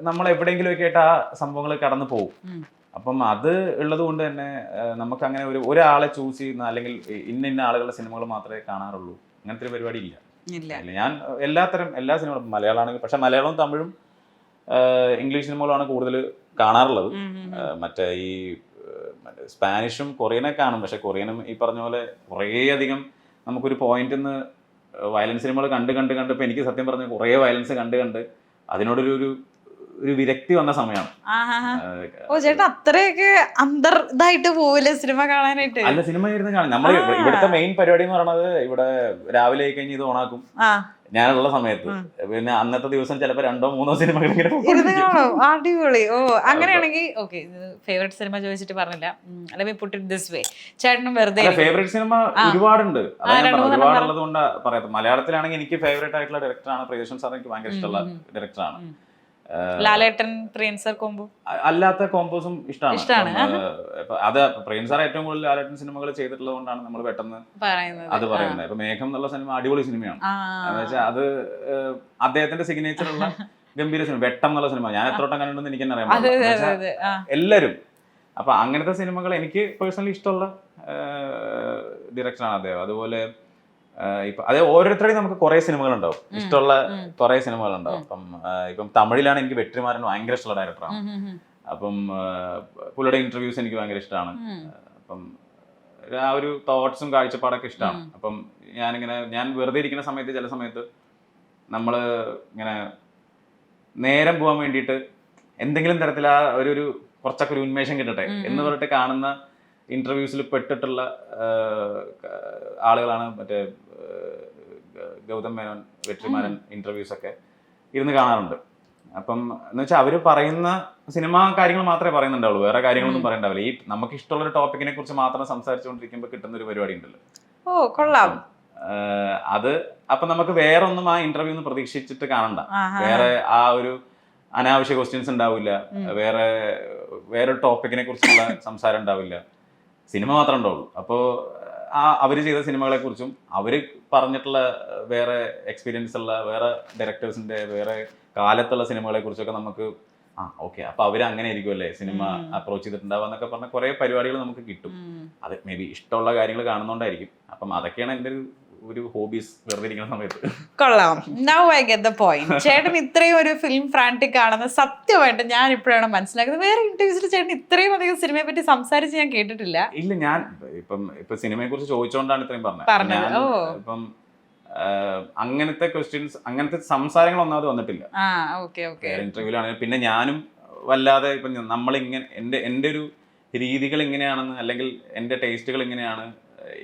നമ്മൾ എവിടെയെങ്കിലുമൊക്കെ ആയിട്ട് ആ സംഭവങ്ങൾ കടന്നു പോകും. അപ്പം അത് ഉള്ളത് കൊണ്ട് തന്നെ നമുക്ക് അങ്ങനെ ഒരു ഒരാളെ ചൂസ് ചെയ്യുന്ന അല്ലെങ്കിൽ ഇന്ന ഇന്ന ആളുകളുടെ സിനിമകൾ മാത്രമേ കാണാറുള്ളൂ. അങ്ങനത്തെ ഒരു പരിപാടി ഇല്ല. ഞാൻ എല്ലാത്തരം എല്ലാ സിനിമകളും മലയാളമാണെങ്കിൽ പക്ഷെ മലയാളവും തമിഴും ഇംഗ്ലീഷ് സിനിമകളാണ് കൂടുതൽ കാണാറുള്ളത്. മറ്റേ ഈ സ്പാനിഷും കൊറിയനൊക്കെ കാണും. പക്ഷെ കൊറിയനും ഈ പറഞ്ഞ പോലെ കുറേയധികം നമുക്കൊരു പോയിന്റ് നിന്ന് വയലൻസ് സിനിമകൾ കണ്ട് കണ്ട് കണ്ട് ഇപ്പം എനിക്ക് സത്യം പറഞ്ഞ കുറേ വയലൻസ് കണ്ട് കണ്ട് അതിനോടൊരു ഒരു ഒരു വിരക്തി വന്ന സമയമാണ്. ഓ ചേട്ടാ അത്രയൊക്കെ അന്തർ ഇതായിട്ട് പോവില്ലേ സിനിമ കാണാനായിട്ട്? അല്ല സിനിമ ഇരുന്ന് കാണാൻ നമ്മൾ. ഇവിടുത്തെ മെയിൻ പരിപാടി എന്ന് പറയുന്നത് ഇവിടെ രാവിലെ ആയി കഴിഞ്ഞ് ഇത് ഓണാക്കും. ഞാനുള്ള സമയത്ത്. പിന്നെ അന്നത്തെ ദിവസം ചിലപ്പോ രണ്ടോ മൂന്നോ സിനിമകൾ അടിപൊളി. ഓ അങ്ങനെയാണെങ്കിൽ ഓക്കെ ഫേവറേറ്റ് സിനിമ ചോദിച്ചിട്ട് പറഞ്ഞില്ല. അല്ലെങ്കിൽ പുട്ട് ദിസ് വേ ചേട്ടനും വെറുതെ ഫേവറേറ്റ് സിനിമ. ഒരുപാടുണ്ട്. ഒരുപാടുള്ളത് കൊണ്ട് പറയാത്ത മലയാളത്തിലാണെങ്കിൽ എനിക്ക് ഫേവറേറ്റ് ആയിട്ടുള്ള ഡയറക്ടറാണ് പ്രിയദർശൻ സാർ എനിക്ക് ഭയങ്കര ഇഷ്ടമുള്ള. ഡയറക്ടറാണ്. ലാലേട്ടൻ പ്രിയൻ സർ അല്ലാത്ത കോമ്പോസും ഇഷ്ടമാണ്. അത് പ്രിയൻ സാർ ഏറ്റവും കൂടുതൽ ലാലേട്ടൻ സിനിമകൾ ചെയ്തിട്ടുള്ളത് കൊണ്ടാണ് നമ്മൾ പെട്ടെന്ന് അത് പറയുന്നത്. ഇപ്പൊ മേഘം എന്നുള്ള സിനിമ അടിപൊളി സിനിമയാണ് വെച്ചാൽ അത് അദ്ദേഹത്തിന്റെ സിഗ്നേച്ചർ ഉള്ള ഗംഭീര സിനിമ വെട്ടം എന്നുള്ള സിനിമ ഞാൻ എത്ര വട്ടം കണ്ടിട്ടുണ്ടെന്ന് എനിക്ക് തന്നെ അറിയാം എല്ലാവരും അപ്പൊ അങ്ങനത്തെ സിനിമകൾ എനിക്ക് പേഴ്സണലി ഇഷ്ടമുള്ള ഡയറക്ടറാണ് അദ്ദേഹം. അതുപോലെ ഇപ്പൊ അതെ ഓരോരുത്തരുടെയും നമുക്ക് കുറെ സിനിമകൾ ഉണ്ടാവും ഇഷ്ടമുള്ള കുറേ ഉണ്ടാവും അപ്പം ഇപ്പം തമിഴിലാണ് എനിക്ക് വെട്ടിമാരൻ ഭയങ്കര ഇഷ്ടമുള്ള ഡയറക്ടറാണ്. അപ്പം പുള്ളിയുടെ ഇന്റർവ്യൂസ് എനിക്ക് ഭയങ്കര ഇഷ്ടമാണ്. അപ്പം ആ ഒരു തോട്ട്സും കാഴ്ചപ്പാടൊക്കെ ഇഷ്ടമാണ്. അപ്പം ഞാനിങ്ങനെ ഞാൻ വെറുതെ ഇരിക്കുന്ന സമയത്ത് ചില സമയത്ത് നമ്മൾ ഇങ്ങനെ നേരം പോകാൻ വേണ്ടിയിട്ട് എന്തെങ്കിലും തരത്തിൽ ആ ഒരു കുറച്ചൊക്കെ ഒരു ഉന്മേഷം കിട്ടട്ടെ എന്ന്. പറഞ്ഞിട്ട് കാണുന്ന ഇന്റർവ്യൂസിൽ പെട്ടിട്ടുള്ള ആളുകളാണ് മറ്റേ ഗൗതം മേനോൻ വെற்றிമാരൻ ഇന്റർവ്യൂസ് ഒക്കെ ഇരുന്ന് കാണാറുണ്ട്. അപ്പം എന്ന് വെച്ചാൽ അവർ പറയുന്ന സിനിമ കാര്യങ്ങൾ മാത്രമേ പറയുന്നുണ്ടാവുള്ളൂ. വേറെ കാര്യങ്ങളൊന്നും പറയണ്ടാവില്ല ഈ നമുക്ക് ഇഷ്ടമുള്ള ഒരു ടോപ്പിക്കിനെ കുറിച്ച് മാത്രം സംസാരിച്ചുകൊണ്ടിരിക്കുമ്പോൾ കിട്ടുന്ന ഒരു പരിപാടി ഉണ്ടല്ലോ ഓ കൊള്ളാം അത് അപ്പൊ നമുക്ക് വേറെ ഒന്നും ആ ഇന്റർവ്യൂ പ്രതീക്ഷിച്ചിട്ട് കാണണ്ട. വേറെ ആ ഒരു അനാവശ്യ ക്വസ്റ്റ്യൻസ് ഉണ്ടാവില്ല. വേറെ വേറെ ടോപ്പിക്കിനെ കുറിച്ചുള്ള സംസാരം ഉണ്ടാവില്ല. സിനിമ മാത്രമേ ഉണ്ടാവുള്ളൂ. അപ്പോൾ ആ അവർ ചെയ്ത സിനിമകളെ കുറിച്ചും അവർ പറഞ്ഞിട്ടുള്ള വേറെ എക്സ്പീരിയൻസ് ഉള്ള വേറെ ഡയറക്ടേഴ്സിന്റെ വേറെ കാലത്തുള്ള സിനിമകളെക്കുറിച്ചൊക്കെ നമുക്ക് ആ ഓക്കെ അപ്പൊ അവർ അങ്ങനെ ആയിരിക്കുമല്ലേ സിനിമ അപ്രോച്ച് ചെയ്തിട്ടുണ്ടാവുക എന്നൊക്കെ പറഞ്ഞ കുറെ പരിപാടികൾ നമുക്ക് കിട്ടും. അത് മേ ബി ഇഷ്ടമുള്ള കാര്യങ്ങൾ കാണുന്നോണ്ടായിരിക്കും. അപ്പം അതൊക്കെയാണ് എന്റെ ഒരു ഒരു ഹോബീസ് വെറുതെ ഇരിക്കുന്ന സമയത്ത്. കൊള്ളാം. Now I get the point ചേട്ടൻ ഇത്രയും ഒരു ഫിലിം ഫ്രാന്റിക് ആണെന്ന് സത്യമായിട്ട് ഞാൻ ഇപ്പോഴാണ് മനസ്സിലാക്കുന്നത്. വേറെ ഇന്റർവ്യൂസിൽ ചേട്ടൻ ഇത്രയും അധികം സിനിമയെ പറ്റി സംസാരിച്ച് ഞാൻ കേട്ടിട്ടില്ല. ഇല്ല ഞാൻ ഇപ്പം ഇപ്പൊ സിനിമയെ കുറിച്ച് ചോദിച്ചുകൊണ്ടാണ് ഇത്രയും പറഞ്ഞത്. പറഞ്ഞത്. ഇപ്പം അങ്ങനത്തെ ക്വസ്റ്റ്യൻസ് അങ്ങനത്തെ സംസാരങ്ങൾ ഒന്നാമത് വന്നിട്ടില്ല. ഇന്റർവ്യൂലാണെങ്കിൽ പിന്നെ ഞാനും വല്ലാതെ ഇപ്പം നമ്മളിങ്ങനെ എന്റെ എന്റെ ഒരു രീതികൾ എങ്ങനെയാണെന്ന് അല്ലെങ്കിൽ എന്റെ ടേസ്റ്റുകൾ ഇങ്ങനെയാണ്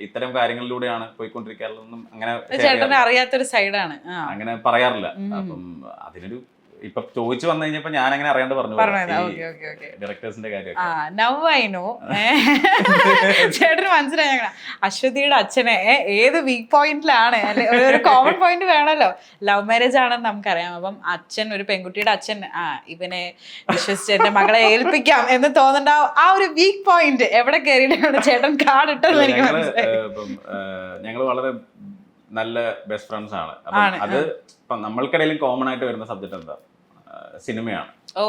ഇത്തരം കാര്യങ്ങളിലൂടെയാണ് പോയിക്കൊണ്ടിരിക്കാറുള്ളതെന്നും അങ്ങനെ ചേട്ടനെ. അറിയാത്തൊരു സൈഡാണ് അങ്ങനെ പറയാറില്ല. അപ്പം അതിനൊരു ഇപ്പൊ ചോദിച്ചു വന്നു കഴിഞ്ഞപ്പോ ഞാൻ അങ്ങനെ അറിയാണ്ട് പറഞ്ഞു ഡയറക്ടേഴ്സിന്റെ നൗ ഐ നോ ചേട്ടന് മനസ്സിലായി ഞങ്ങൾ അശ്വതിയുടെ അച്ഛനെ ഏത് വീക്ക് പോയിന്റിലാണ് ഒരു- കോമൺ പോയിന്റ് വേണമല്ലോ ലവ് മാരേജ് ആണെന്ന് നമുക്കറിയാം. അപ്പം അച്ഛൻ ഒരു പെൺകുട്ടിയുടെ അച്ഛൻ ആ ഇവനെ വിശ്വസിച്ച് എന്റെ മകളെ ഏൽപ്പിക്കാം എന്ന് തോന്നേണ്ട ആ- ഒരു വീക്ക് പോയിന്റ് എവിടെ കയറിയിട്ടാണ് ചേട്ടൻ കാർഡിട്ടെന്ന് എനിക്ക് ഞങ്ങൾ മനസ്സിലായി. വളരെ നല്ല ബെസ്റ്റ് ഫ്രണ്ട്സ് ആണ്. അത് ഇപ്പം നമ്മൾക്കിടയിലും കോമൺ ആയിട്ട് വരുന്ന സബ്ജക്ട് എന്താ? സിനിമയാണ്. ഓ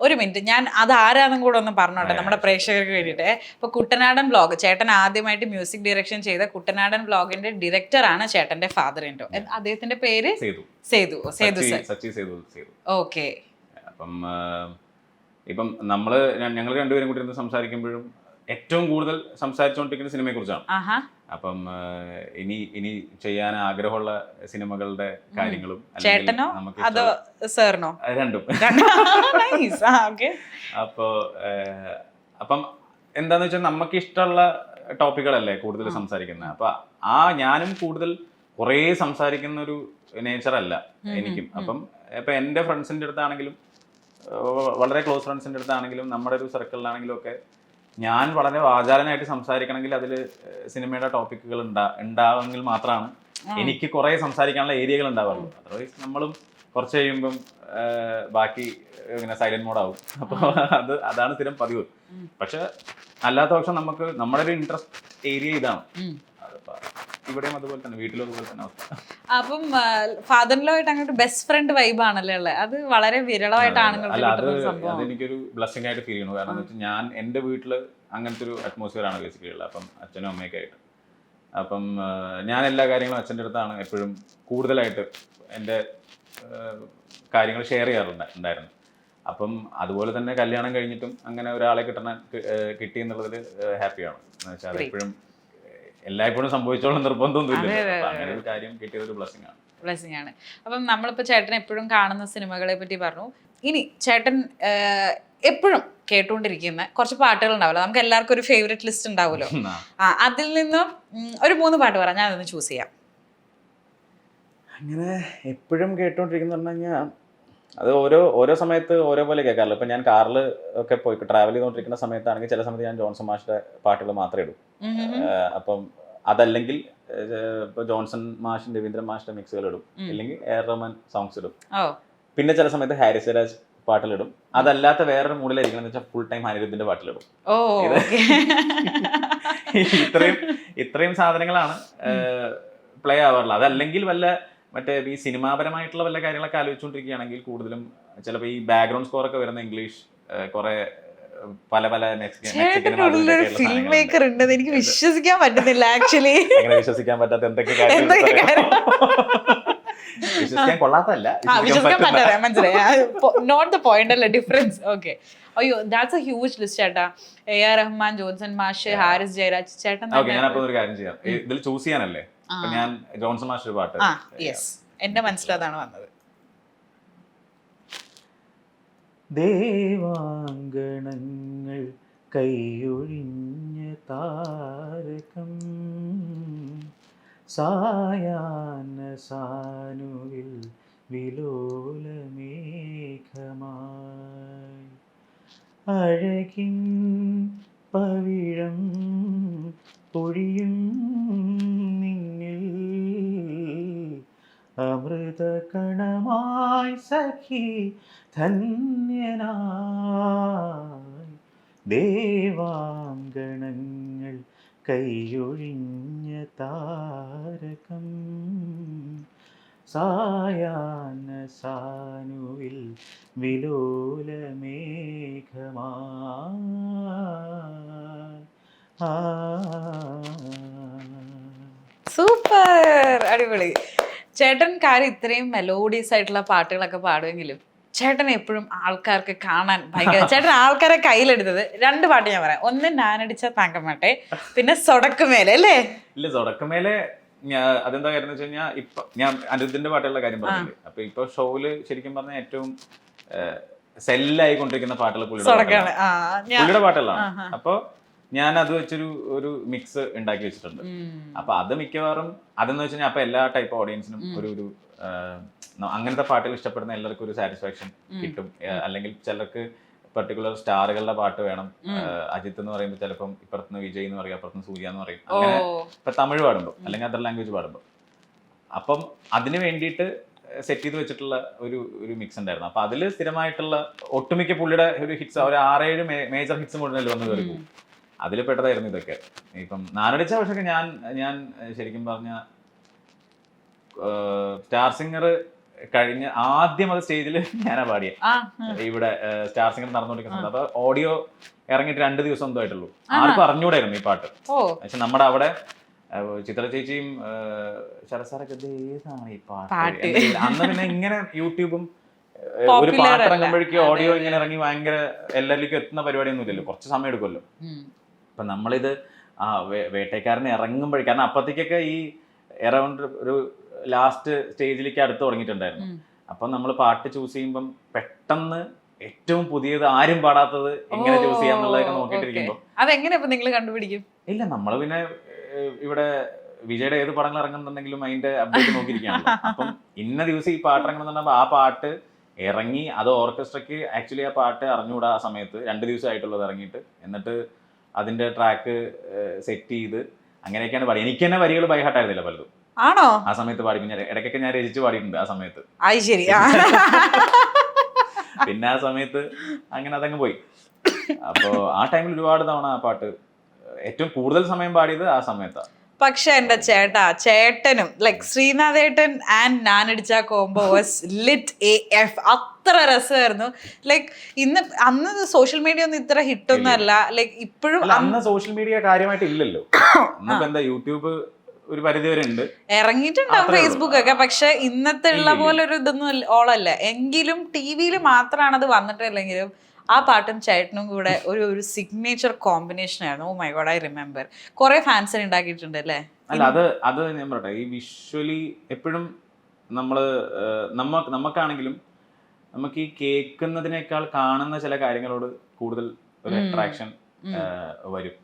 ഒരു മിനിറ്റ്. ഞാൻ അത് ആരാന്നും കൂടെ ഒന്ന് പറഞ്ഞോട്ടെ നമ്മുടെ പ്രേക്ഷകർക്ക് വേണ്ടിയിട്ട്. ഇപ്പൊ കുട്ടനാടൻ ബ്ലോഗ് ചേട്ടൻ ആദ്യമായിട്ട് മ്യൂസിക് ഡയറക്ഷൻ ചെയ്ത കുട്ടനാടൻ ബ്ലോഗിന്റെ ഡയറക്ടറാണ് ചേട്ടന്റെ ഫാദർ ഇൻഡോ അദ്ദേഹത്തിന്റെ പേര്? സേതു. സേതു. സേതു സേതു ഓക്കെ. അപ്പം ഇപ്പം നമ്മൾ ഞങ്ങൾ രണ്ടുപേരും കൂടി ഇരുന്ന് സംസാരിക്കുമ്പോഴും ഏറ്റവും കൂടുതൽ സംസാരിച്ചുകൊണ്ടിരിക്കുന്ന സിനിമയെ കുറിച്ചാണ് ആഹാ. അപ്പം ഇനി ഇനി ചെയ്യാൻ ആഗ്രഹമുള്ള സിനിമകളുടെ കാര്യങ്ങളും ചേട്ടനോ നമുക്ക് അതോ സാറിനോ? രണ്ടും. അപ്പോ അപ്പം എന്താന്ന് വെച്ചാൽ നമുക്ക് ഇഷ്ടമുള്ള ടോപ്പിക്കുകളല്ലേ കൂടുതൽ സംസാരിക്കുന്നത്? അപ്പൊ ആ ഞാനും കൂടുതൽ കുറേ സംസാരിക്കുന്ന ഒരു നേച്ചർ അല്ല എനിക്കും. അപ്പം ഇപ്പൊ എന്റെ ഫ്രണ്ട്സിന്റെ അടുത്താണെങ്കിലും വളരെ ക്ലോസ് ഫ്രണ്ട്സിന്റെ അടുത്താണെങ്കിലും നമ്മുടെ ഒരു സർക്കിളിലാണെങ്കിലും ഒക്കെ ഞാൻ വളരെ വാചാലനായിട്ട് സംസാരിക്കണമെങ്കിൽ അതിൽ സിനിമയുടെ ടോപ്പിക്കുകൾ ഉണ്ടാ ഉണ്ടാവെങ്കിൽ മാത്രമാണ് എനിക്ക് കുറേ സംസാരിക്കാനുള്ള ഏരിയകൾ ഉണ്ടാവുള്ളൂ. അതർവൈസ് നമ്മളും കുറച്ച് കഴിയുമ്പം ബാക്കി ഇങ്ങനെ സൈലന്റ് മോഡാവും അപ്പോൾ അത് അതാണ് സ്ഥിരം പതിവ്. പക്ഷെ അല്ലാത്ത പക്ഷം നമുക്ക് നമ്മുടെ ഒരു ഇൻട്രസ്റ്റ് ഏരിയ ഇതാണ്. ഇവിടെയും അതുപോലെ തന്നെ വീട്ടിലും അതുപോലെ തന്നെ അപ്പം ഫാദറിലോ ആയിട്ട് അങ്ങോട്ട് ബെസ്റ്റ് ഫ്രണ്ട് വൈബ് ആണല്ലേ ഉള്ളത് അത് വളരെ വിരളമായിട്ട് ആണുങ്ങൾക്ക് അത് അതെനിക്കൊരു ബ്ലസ്സിംഗ് ആയിട്ട് ഫീൽ ചെയ്യുന്നു. കാരണം വെച്ചാൽ ഞാൻ എന്റെ വീട്ടിൽ അങ്ങനത്തെ ഒരു അറ്റ്മോസ്ഫിയർ ആണ് ബേസിക്കലി ഉള്ളത്. അപ്പം അച്ഛനും അമ്മയൊക്കെ ആയിട്ട് അപ്പം ഞാൻ എല്ലാ കാര്യങ്ങളും അച്ഛന്റെ അടുത്താണ് എപ്പോഴും കൂടുതലായിട്ട് എന്റെ കാര്യങ്ങൾ ഷെയർ ചെയ്യാറുണ്ട് ഉണ്ടായിരുന്നു. അപ്പം അതുപോലെ തന്നെ കല്യാണം കഴിഞ്ഞിട്ടും അങ്ങനെ ഒരാളെ കിട്ടണ കിട്ടി എന്നുള്ളതിൽ ഹാപ്പിയാണ് എന്ന് വെച്ചാൽ Great. അതെപ്പോഴും എല്ലായ്പ്പോഴും സംഭവിച്ചോളം നിർബന്ധമൊന്നുമില്ല അങ്ങനെ ഒരു കാര്യം കിട്ടിയത് ഒരു ബ്ലസ്സിംഗ് ആണ്. ബ്ലെസിംഗ് ആണ്. അപ്പം നമ്മളിപ്പോൾ ചേട്ടൻ എപ്പോഴും കാണുന്ന സിനിമകളെ പറ്റി പറഞ്ഞു. ഇനി ചേട്ടൻ എപ്പോഴും കേട്ടുകൊണ്ടിരിക്കുന്ന കുറച്ച് പാട്ടുകൾ ഉണ്ടാവില്ല നമുക്ക് എല്ലാവർക്കും ഒരു ഫേവറേറ്റ് ലിസ്റ്റ് ഉണ്ടാവുമല്ലോ. ആ. അതിൽ നിന്നും ഒരു മൂന്ന് പാട്ട് പറഞ്ഞാൽ ഞാൻ അതൊന്ന് ചൂസ് ചെയ്യാം. അങ്ങനെ എപ്പോഴും കേട്ടോണ്ടിരിക്കുന്ന പറഞ്ഞു കഴിഞ്ഞാൽ അത് ഓരോ ഓരോ സമയത്ത് ഓരോ പോലെ കേൾക്കാറില്ല. ഇപ്പം ഞാൻ കാറിൽ ഒക്കെ പോയി ട്രാവൽ ചെയ്തുകൊണ്ടിരിക്കുന്ന സമയത്താണെങ്കിൽ ചില സമയത്ത് ഞാൻ ജോൺസൺ മാഷിന്റെ പാട്ടുകൾ മാത്രമേ ഇടൂ. അപ്പം അതല്ലെങ്കിൽ ഇപ്പൊ ജോൺസൺ മാഷും രവീന്ദ്രൻ മാഷിന്റെ മിക്സുകൾ ഇടും. അല്ലെങ്കിൽ എയർ റഹ്മാൻ സോങ്സ് ഇടും. പിന്നെ ചില സമയത്ത് ഹാരിസ് രാജ് പാട്ടിലിടും. അതല്ലാത്ത വേറൊരു മൂഡിലായിരിക്കണം എന്ന് വെച്ചാൽ ഫുൾ ടൈം അനിരുദ്ധിന്റെ പാട്ടിലിടും. ഇത്രയും ഇത്രയും സാധനങ്ങളാണ് പ്ലേ ആവാറുള്ളത്. അതല്ലെങ്കിൽ വല്ല മറ്റേ ഈ സിനിമാപരമായിട്ടുള്ള വല്ല കാര്യങ്ങളൊക്കെ ആലോചിച്ചുകൊണ്ടിരിക്കുകയാണെങ്കിൽ കൂടുതലും ചിലപ്പോൾ ഈ ബാക്ക്ഗ്രൗണ്ട് സ്കോർ ഒക്കെ വരുന്ന ഇംഗ്ലീഷ് കുറെ പല പല ഫിലിം മേക്കർ ഉണ്ടെന്ന് എനിക്ക് വിശ്വസിക്കാൻ പറ്റുന്നില്ല ആക്ച്വലി അങ്ങനെ വിശ്വസിക്കാൻ പറ്റാത്ത എന്തൊക്കെ വിശ്വസിക്കാൻ കൊള്ളാത്തല്ല ആ വിശ്വസിക്കാൻ പറ്റുന്ന- പറ്റാതെ മനസ്സിലായി. നോട്ട് ദ പോയിന്റ് അല്ല ഡിഫറൻസ് ഓക്കെ അയ്യോ ദാറ്റ്സ് എ ഹ്യൂജ് ലിസ്റ്റ് ചേട്ടാ. എ ആർ റഹ്മാൻ ജോൺസൺ മാഷ് ഹാരിസ് ജയരാജ് ചേട്ടൻ ഒരു കാര്യം ചെയ്യാം. ഇതിൽ ചൂസ് ചെയ്യാനല്ലേ? ഞാൻ ജോൺസൺ മാസ്റ്റർ പാട്ട് ആ യെസ് എന്റെ മനസ്സിലതാണ് വന്നത്. ദേവാങ്കണങ്ങൾ കൈയൊഴിഞ്ഞ താരകം. സായാന സാനുവിൽ വിലോലമേഘമായി അഴകിൻ പവിഴം പൊഴിയും അമൃതകണമായി സഖി ധന്യനായി. ദേവാങ്കണങ്ങൾ കൈയൊഴിഞ്ഞ താരകം. സായാന സാനുവിൽ വിലോലമേഘമാ സൂപ്പർ. അടിപൊളി. ചേട്ടൻ കാര്യം ഇത്രയും മെലോഡിയസ് ആയിട്ടുള്ള പാട്ടുകളൊക്കെ പാടുമെങ്കിലും ചേട്ടൻ എപ്പോഴും ആൾക്കാർക്ക് കാണാൻ ഭയങ്കര ചേട്ടൻ ആൾക്കാരെ കയ്യിലെടുത്തത് രണ്ട് പാട്ട് ഞാൻ പറയാം. ഒന്ന് ഞാനടിച്ച താങ്കമാട്ടെ പിന്നെ സൊടക്കുമേലെ അല്ലേ? ഇല്ല സൊടക്കുമേലെ ഞാൻ അതെന്താ കാര്യം വെച്ച് കഴിഞ്ഞാൽ ഇപ്പൊ ഞാൻ അനിരുദ്ധിന്റെ പാട്ടുകളുടെ കാര്യം പറഞ്ഞില്ലേ? അപ്പൊ ഇപ്പൊ ഷോയിൽ ശരിക്കും പറഞ്ഞാൽ ഏറ്റവും സെല്ലായി കൊണ്ടിരിക്കുന്ന പാട്ടുകൾ പുള്ളിയുടെ പാട്ടുകളാണ്. അപ്പൊ ഞാൻ അത് വെച്ചൊരു ഒരു മിക്സ് ഉണ്ടാക്കി വെച്ചിട്ടുണ്ട്. അപ്പൊ അത് മിക്കവാറും അതെന്ന് വെച്ച് കഴിഞ്ഞാൽ അപ്പൊ എല്ലാ ടൈപ്പ് ഓഡിയൻസിനും ഒരു ഒരു അങ്ങനത്തെ പാട്ടുകൾ ഇഷ്ടപ്പെടുന്ന എല്ലാവർക്കും ഒരു സാറ്റിസ്ഫാക്ഷൻ കിട്ടും. അല്ലെങ്കിൽ ചിലർക്ക് പെർട്ടിക്കുലർ സ്റ്റാറുകളുടെ പാട്ട് വേണം. അജിത്ത് എന്ന് പറയുമ്പോൾ ചിലപ്പം ഇപ്പുറത്തുനിന്ന് വിജയ് എന്ന് പറയും അപ്പുറത്തുനിന്ന് സൂര്യ എന്ന് പറയും. അങ്ങനെ ഇപ്പൊ തമിഴ് പാടുമ്പോൾ അല്ലെങ്കിൽ അതർ ലാംഗ്വേജ് പാടുമ്പോൾ അപ്പം അതിന് വേണ്ടിയിട്ട് സെറ്റ് ചെയ്ത് വെച്ചിട്ടുള്ള ഒരു ഒരു മിക്സ് ഉണ്ടായിരുന്നു. അപ്പൊ അതിൽ സ്ഥിരമായിട്ടുള്ള ഒട്ടുമിക്ക പുള്ളിയുടെ ഒരു ഹിറ്റ്സ് ഒരു ആറേഴ് മേജർ ഹിറ്റ്സ് മുഴുവൻ വന്നു കയറി അതിൽ പെട്ടതായിരുന്നു ഇതൊക്കെ. ഇപ്പം നാലടിച്ച പക്ഷേ ഞാൻ ഞാൻ ശരിക്കും പറഞ്ഞ സ്റ്റാർ സിംഗർ കഴിഞ്ഞ ആദ്യം അത് സ്റ്റേജിൽ ഞാനാ പാടിയ. ഇവിടെ സ്റ്റാർ സിംഗർ നടന്നുകൊണ്ടിരിക്കുന്ന സമയത്ത്. അപ്പൊ ഓഡിയോ ഇറങ്ങിയിട്ട് രണ്ട് ദിവസം എന്തോ ആയിട്ടുള്ളൂ ആർക്കും അറിഞ്ഞൂടായിരുന്നു ഈ പാട്ട്. പക്ഷെ നമ്മുടെ അവിടെ ചിത്ര ചേച്ചിയും ശരസാറൊക്കെ ഏതാണ് ഈ പാട്ട്. അന്ന് പിന്നെ ഇങ്ങനെ യൂട്യൂബും ഒരു പാട്ട് ഇറങ്ങുമ്പോഴേക്കും ഓഡിയോ ഇങ്ങനെ ഇറങ്ങി ഭയങ്കര എല്ലാവരിലേക്കും എത്തുന്ന പരിപാടിയൊന്നും ഇല്ലല്ലോ. കുറച്ച് സമയം എടുക്കുമല്ലോ. അപ്പൊ നമ്മളിത് ആ വേ- വേട്ടക്കാരനെ ഇറങ്ങുമ്പോഴേ കാരണം അപ്പത്തേക്കൊക്കെ ഈ എറൗണ്ട് ഒരു ലാസ്റ്റ് സ്റ്റേജിലേക്ക് അടുത്ത് തുടങ്ങിയിട്ടുണ്ടായിരുന്നു. അപ്പം നമ്മൾ പാട്ട് ചൂസ് ചെയ്യുമ്പം പെട്ടെന്ന് ഏറ്റവും പുതിയത് ആരും പാടാത്തത് എങ്ങനെ ചൂസ് ചെയ്യാന്നുള്ളതൊക്കെ നോക്കിയിട്ടിരിക്കുമ്പോൾ. അതെങ്ങനെ ഇപ്പൊ നിങ്ങൾ കണ്ടുപിടിക്കും? ഇല്ല നമ്മൾ പിന്നെ ഇവിടെ വിജയുടെ ഏത് പടങ്ങൾ ഇറങ്ങുന്നുണ്ടെങ്കിലും അതിന്റെ അപ്ഡേറ്റ് നോക്കിയിരിക്കുകയാണ് അപ്പം ഇന്ന ദിവസം ഈ പാട്ട് ഇറങ്ങണമെന്നുണ്ടെങ്കിൽ ആ പാട്ട് ഇറങ്ങി അത് ഓർക്കസ്ട്രയ്ക്ക് ആക്ച്വലി ആ പാട്ട് അറിഞ്ഞുകൂടാ ആ സമയത്ത്. രണ്ട് ദിവസമായിട്ടുള്ളത് ഇറങ്ങിയിട്ട്. എന്നിട്ട് അതിന്റെ ട്രാക്ക് സെറ്റ് ചെയ്ത് അങ്ങനെയൊക്കെയാണ് പാടി. എനിക്ക് തന്നെ വരികൾ ബൈഹാട്ടായിരുന്നില്ല പലതും. ആണോ? ആ സമയത്ത് പാടി പിന്നെ ഇടയ്ക്കൊക്കെ ഞാൻ രചിച്ച് പാടിയിട്ടുണ്ട് ആ സമയത്ത്. അത് ശരി. പിന്നെ ആ സമയത്ത് അങ്ങനെ അതങ്ങ് പോയി. അപ്പോ ആ ടൈമിൽ ഒരുപാട് തവണ ആ പാട്ട് ഏറ്റവും കൂടുതൽ സമയം പാടിയത് ആ സമയത്താണ് പക്ഷെ എന്റെ ചേട്ടാ ചേട്ടനും ലൈക് ശ്രീനാഥേട്ടൻ and ഞാനടിച്ച combo was lit A F അത്ര രസമായിരുന്നു. ലൈക് ഇന്ന് അന്ന് സോഷ്യൽ മീഡിയ ഒന്നും ഇത്ര ഹിറ്റൊന്നും അല്ല ലൈക് ഇപ്പോഴും അന്ന് സോഷ്യൽ മീഡിയ കാര്യമായിട്ട് ഇല്ലല്ലോ. എന്താ യൂട്യൂബ് ഒരു പരിധി വരെ ഉണ്ട്. ഇറങ്ങിയിട്ടുണ്ടാവും ഫേസ്ബുക്ക് ഒക്കെ പക്ഷെ ഇന്നത്തെ ഉള്ള പോലെ ഒരു ഇതൊന്നും ഓളല്ല എങ്കിലും ടി വിയിൽ മാത്രമാണ് അത് വന്നിട്ടില്ലെങ്കിലും ആ പാട്ടും ചേട്ടനും കൂടെ ഒരു ഒരു സിഗ്നേച്ചർ കോമ്പിനേഷൻ ആയിരുന്നു. Oh my God I remember കുറെ ഫാൻസിന് ഉണ്ടാക്കിയിട്ടുണ്ട് അല്ലേ? അല്ല അത് അത് ഞാൻ പറയട്ടെ. ഈ വിഷ്വലി എപ്പോഴും നമ്മൾ നമ്മ നമുക്കാണെങ്കിലും നമുക്ക് ഈ കേൾക്കുന്നതിനേക്കാൾ കാണുന്ന ചില കാര്യങ്ങളോട് കൂടുതൽ ഒരു അട്രാക്ഷൻ വരും.